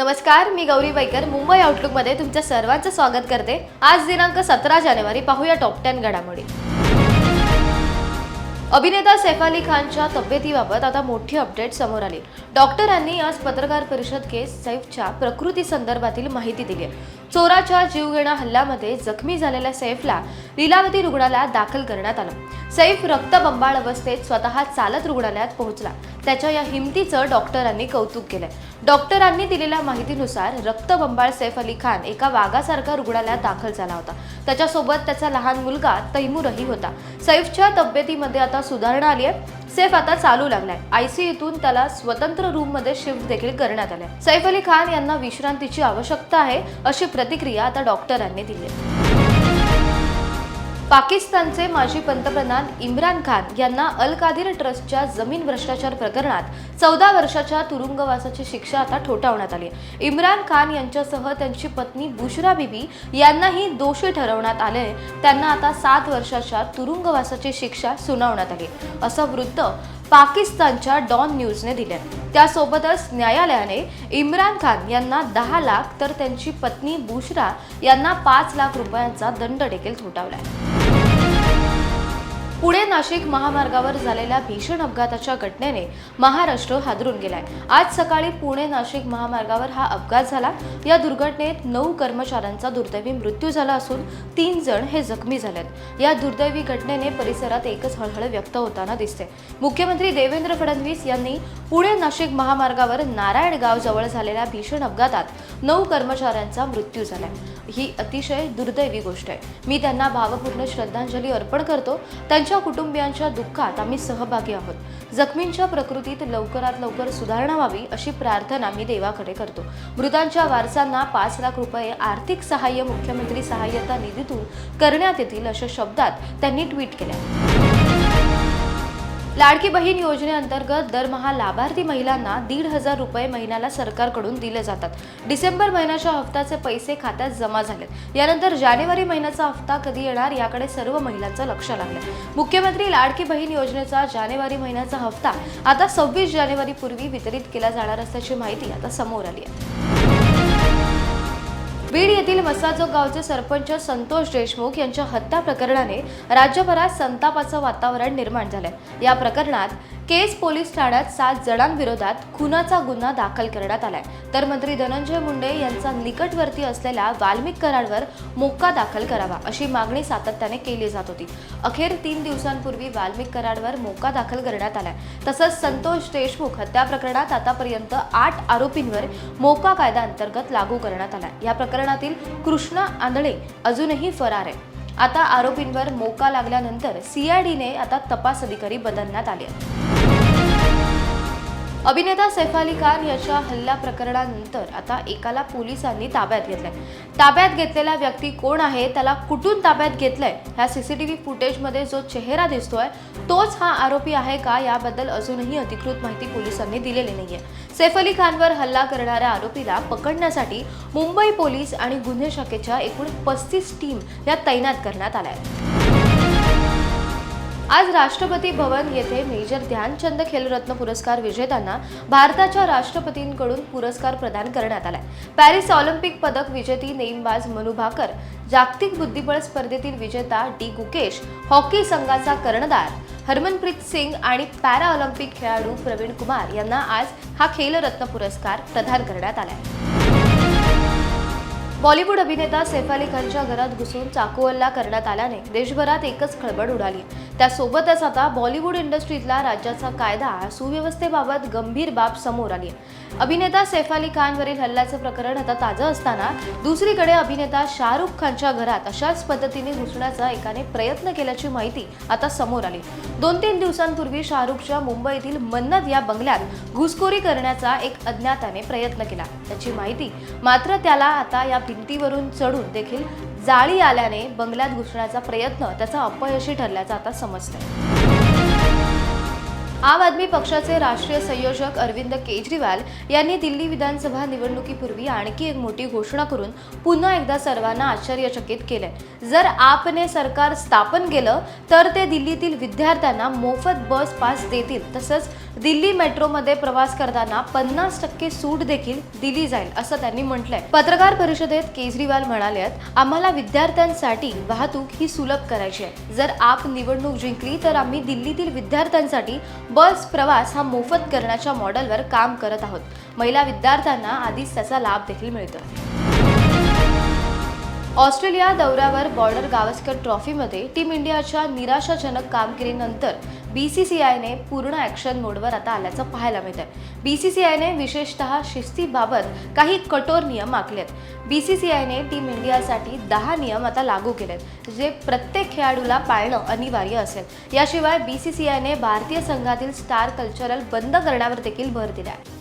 नमस्कार मी गौरी बैकर मुंबई आउटलुकमध्ये तुमच्या सर्वांचं स्वागत करते. आज दिनांक सतरा जानेवारी पाहूया टॉप टेन घडामोडी. अभिनेता सैफ अली खानच्या तब्येतीबाबत आता मोठी अपडेट समोर आली. डॉक्टरांनी आज पत्रकार परिषद केस सैफच्या प्रकृती संदर्भातील माहिती दिली आहे. चोराच्या जीवघेणा हल्ल्यामध्ये जखमी झालेल्या सैफला लीलावती रुग्णालयात दाखल करण्यात आलं. सैफ रक्तबंबाळ अवस्थेत स्वतः चालत रुग्णालयात पोहोचला. त्याच्या या हिमतीचं डॉक्टरांनी कौतुक केलंय. डॉक्टरांनी दिलेल्या माहितीनुसार रक्तबंबाळ सैफ अली खान एका वाघासारखा रुग्णालयात दाखल झाला होता. त्याच्यासोबत त्याचा लहान मुलगा तैमूरही होता. सैफच्या तब्येतीमध्ये आता सुधारणा आली आहे सैफ आता चालू लागलाय. आयसीयूतून त्याला स्वतंत्र रूममध्ये शिफ्ट देखील करण्यात आले सैफ अली खान यांना विश्रांतीची आवश्यकता आहे अशी प्रतिक्रिया आता डॉक्टरांनी दिली आहे. पाकिस्तानचे माजी पंतप्रधान इम्रान खान यांना अल कादीर ट्रस्टच्या जमीन भ्रष्टाचार प्रकरणात चौदा वर्षाच्या तुरुंगवासाची शिक्षा आता ठोठावण्यात आली आहे. इम्रान खान यांच्यासह त्यांची पत्नी बुशरा बीबी यांनाही दोषी ठरवण्यात आले त्यांना आता सात वर्षाच्या तुरुंगवासाची शिक्षा सुनावण्यात आली असं वृत्त पाकिस्तानच्या डॉन न्यूजने दिले त्यासोबतच न्यायालयाने इम्रान खान यांना दहा लाख तर त्यांची पत्नी बुशरा यांना पाच लाख रुपयांचा दंड देखील ठोठावलाय पुणे नाशिक महामार्गावर झालेल्या भीषण अपघाताच्या घटनेने महाराष्ट्र हादरून गेलाय. आज सकाळी पुणे नाशिक महामार्गावर हा अपघात झाला. या दुर्घटनेत नऊ कर्मचाऱ्यांचा दुर्दैवी मृत्यू झाला असून तीन जण हे जखमी झालेत. या दुर्दैवी घटनेने परिसरात एकच हळहळ व्यक्त होताना दिसते. मुख्यमंत्री देवेंद्र फडणवीस यांनी पुणे नाशिक महामार्गावर नारायणगाव जवळ झालेल्या भीषण अपघातात नऊ कर्मचाऱ्यांचा मृत्यू झालाय ही अतिशय दुर्दैवी गोष्ट आहे. मी त्यांना भावपूर्ण श्रद्धांजली अर्पण करतो. त्यांच्या कुटुंबियांच्या दुःखात आम्ही सहभागी आहोत. जखमींच्या प्रकृतीत लवकरात लवकर सुधारणा व्हावी अशी प्रार्थना मी देवाकडे करतो. मृतांच्या वारसांना पाच लाख रुपये आर्थिक सहाय्य मुख्यमंत्री सहाय्यता निधीतून करण्यात येतील अशा शब्दात त्यांनी ट्विट केल्या. लाडकी बहीण योजनेअंतर्गत दरमहा लाभार्थी महिलांना दीड हजार रुपये महिन्याला सरकारकडून दिले जातात. डिसेंबर महिन्याच्या हप्त्याचे पैसे खात्यात जमा झालेत. यानंतर जानेवारी महिन्याचा हप्ता कधी येणार याकडे सर्व महिलांचं लक्ष लागलं. मुख्यमंत्री लाडकी बहीण योजनेचा जानेवारी महिन्याचा हप्ता आता सव्वीस जानेवारीपूर्वी वितरित केला जाणार असल्याची माहिती आता समोर आली आहे. बीड येथील मसाजोग गावचे सरपंच संतोष देशमुख यांच्या हत्या प्रकरणाने राज्यभरात संतापाचं वातावरण निर्माण झालंय. या प्रकरणात केस पोलीस ठाण्यात सात जणांविरोधात खुनाचा गुन्हा दाखल करण्यात आलाय. तर मंत्री धनंजय मुंडे यांचा निकटवर्ती असलेल्या वाल्मिक कराडवर मोक्का दाखल करावा अशी मागणी सातत्याने केली जात होती. अखेर तीन दिवसांपूर्वी वाल्मिक कराडवर मोक्का दाखल करण्यात आलाय. तसंच संतोष देशमुख हत्या प्रकरणात आतापर्यंत आठ आरोपींवर मोका कायदा अंतर्गत लागू करण्यात आला या प्रकरणातील कृष्णा आंधळे अजूनही फरार आहे आता आरोपींवर मोका लागल्यानंतर सीआयडीने आता तपास अधिकारी बदलण्यात आले आहेत. अभिनेता सैफ अली खान याच्या हल्ला प्रकरणानंतर आता एकाला पोलिसांनी ताब्यात घेतलंय. ताब्यात घेतलेला व्यक्ती कोण आहे त्याला कुठून ताब्यात घेतलंय ह्या सीसीटीव्ही फुटेजमध्ये जो चेहरा दिसतोय तोच हा आरोपी आहे का याबद्दल अजूनही अधिकृत माहिती पोलिसांनी दिलेली नाहीये. सैफ अली खानवर हल्ला करणाऱ्या आरोपीला पकडण्यासाठी मुंबई पोलीस आणि गुन्हे शाखेच्या एकूण पस्तीस टीम या तैनात करण्यात आल्या आहेत. आज राष्ट्रपती भवन येथे मेजर ध्यानचंद खेलरत्न पुरस्कार विजेत्यांना भारताच्या राष्ट्रपतींकडून पुरस्कार प्रदान करण्यात आलाय. पॅरिस ऑलिम्पिक पदक विजेती नेमबाज मनु भाकर जागतिक बुद्धिबळ स्पर्धेतील विजेता डी गुकेश हॉकी संघाचा कर्णधार हरमनप्रीत सिंग आणि पॅरा ऑलिम्पिक खेळाडू प्रवीण कुमार यांना आज हा खेलरत्न पुरस्कार प्रदान करण्यात आलाय. बॉलिवूड अभिनेता सैफ अली खानच्या घरात घुसून चाकू हल्ला करण्यात आल्याने देशभरात एकच खळबळ उडाली. त्यासोबतच आता बॉलिवूड इंडस्ट्रीतला राज्याचा कायदा सुव्यवस्थेबाबत गंभीर बाब समोर आली अभिनेता सैफ अली खानवरील हल्ल्याचं प्रकरण आता ताजं असताना दुसरीकडे अभिनेता शाहरुख खानच्या घरात अशाच पद्धतीने घुसण्याचा एकाने प्रयत्न केल्याची माहिती आता समोर आली. दोन तीन दिवसांपूर्वी शाहरुखच्या मुंबईतील मन्नत या बंगल्यात घुसखोरी करण्याचा एक अज्ञाताने प्रयत्न केला. त्याची माहिती मात्र त्याला आता या भिंतीवरून चढून देखील जाळी आल्याने बंगल्यात घुसण्याचा प्रयत्न त्याचा अपयशी ठरल्याचं आता समजतंय. आम आदमी पक्षाचे राष्ट्रीय संयोजक अरविंद केजरीवाल यांनी दिल्ली विधानसभा निवडणुकीपूर्वी आणखी एक मोठी घोषणा करून पुन्हा एकदा सर्वांना आश्चर्यचकित केलंय. जर आपने सरकार स्थापन केलं तर ते दिल्लीतील विद्यार्थ्यांना मोफत बस पास देतील तसंच दिल्ली मेट्रोमध्ये प्रवास करताना पन्नास टक्के सूट देखील दिली जाईल असं त्यांनी म्हटलंय. पत्रकार परिषदेत केजरीवाल म्हणाले आम्हाला विद्यार्थ्यांसाठी वाहतूक ही सुलभ करायची आहे. जर आप निवडणूक जिंकली तर आम्ही दिल्लीतील विद्यार्थ्यांसाठी बस प्रवास हा मोफत करण्याच्या मॉडेलवर काम करत आहोत. महिला विद्यार्थ्यांना आधीच त्याचा लाभ देखील मिळतो. ऑस्ट्रेलिया दौऱ्यावर बॉर्डर गावस्कर ट्रॉफीमध्ये टीम इंडियाच्या निराशाजनक कामगिरीनंतर बी सी सी आयने पूर्ण ॲक्शन मोडवर आता आल्याचं पाहायला मिळतं आहे बी सी सी आयने विशेषतः शिस्तीबाबत काही कठोर नियम आखलेत. बी सी सी आयने टीम इंडियासाठी दहा नियम आता लागू केलेत जे प्रत्येक खेळाडूला पाळणं अनिवार्य असेल. याशिवाय बी सी सी आयने भारतीय संघातील स्टार कल्चरल बंद करण्यावर देखील भर दिला आहे